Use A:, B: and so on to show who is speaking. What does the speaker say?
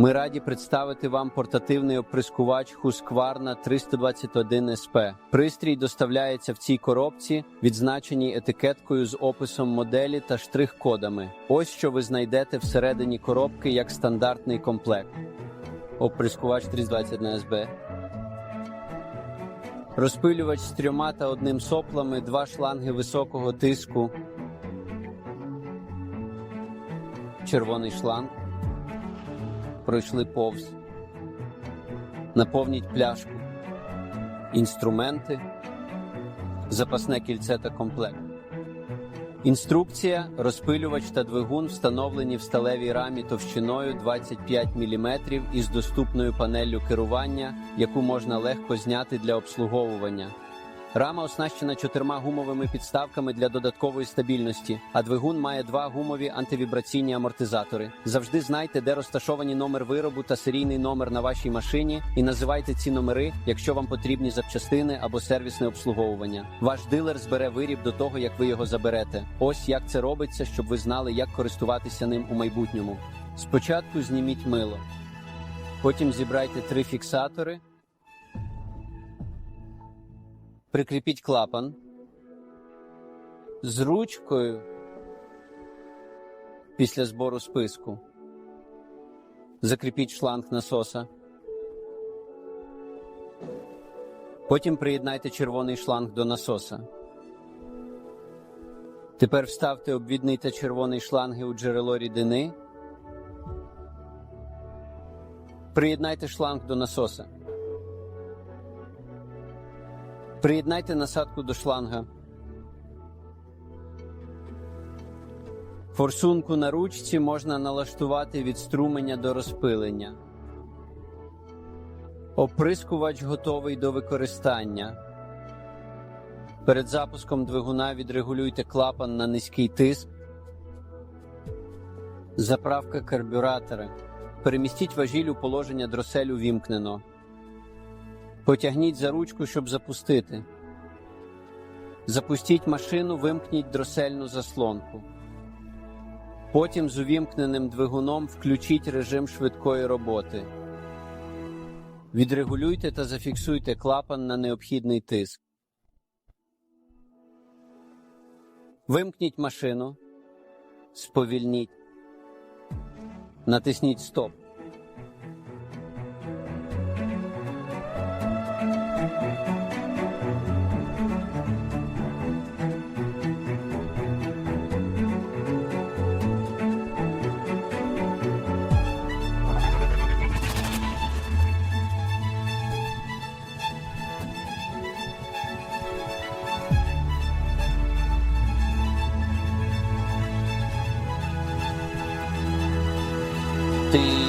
A: Ми раді представити вам портативний оприскувач Husqvarna 321 SP. Пристрій доставляється в цій коробці, відзначеній етикеткою з описом моделі та штрих-кодами. Ось що ви знайдете всередині коробки як стандартний комплект. Оприскувач 321 SP. Розпилювач з трьома та одним соплами, два шланги високого тиску. Червоний шланг. Пройшли повз. Наповніть пляшку. Інструменти. Запасне кільце та комплект. Інструкція, розпилювач та двигун встановлені в сталевій рамі товщиною 25 мм із доступною панеллю керування, яку можна легко зняти для обслуговування. Рама оснащена чотирма гумовими підставками для додаткової стабільності, а двигун має два гумові антивібраційні амортизатори. Завжди знайте, де розташовані номер виробу та серійний номер на вашій машині, і називайте ці номери, якщо вам потрібні запчастини або сервісне обслуговування. Ваш дилер збере виріб до того, як ви його заберете. Ось як це робиться, щоб ви знали, як користуватися ним у майбутньому. Спочатку зніміть мило, потім зібрайте три фіксатори. Прикріпіть клапан з ручкою після збору списку. Закріпіть шланг насоса. Потім приєднайте червоний шланг до насоса. Тепер вставте обвідний та червоний шланги у джерело рідини. Приєднайте шланг до насоса. Приєднайте насадку до шланга. Форсунку на ручці можна налаштувати від струмення до розпилення. Оприскувач готовий до використання. Перед запуском двигуна відрегулюйте клапан на низький тиск. Заправка карбюратора. Перемістіть важіль у положення дроселю вімкнено. Потягніть за ручку, щоб запустити. Запустіть машину, вимкніть дросельну заслонку. Потім з увімкненим двигуном включіть режим швидкої роботи. Відрегулюйте та зафіксуйте клапан на необхідний тиск. Вимкніть машину. Сповільніть. Натисніть Стоп. the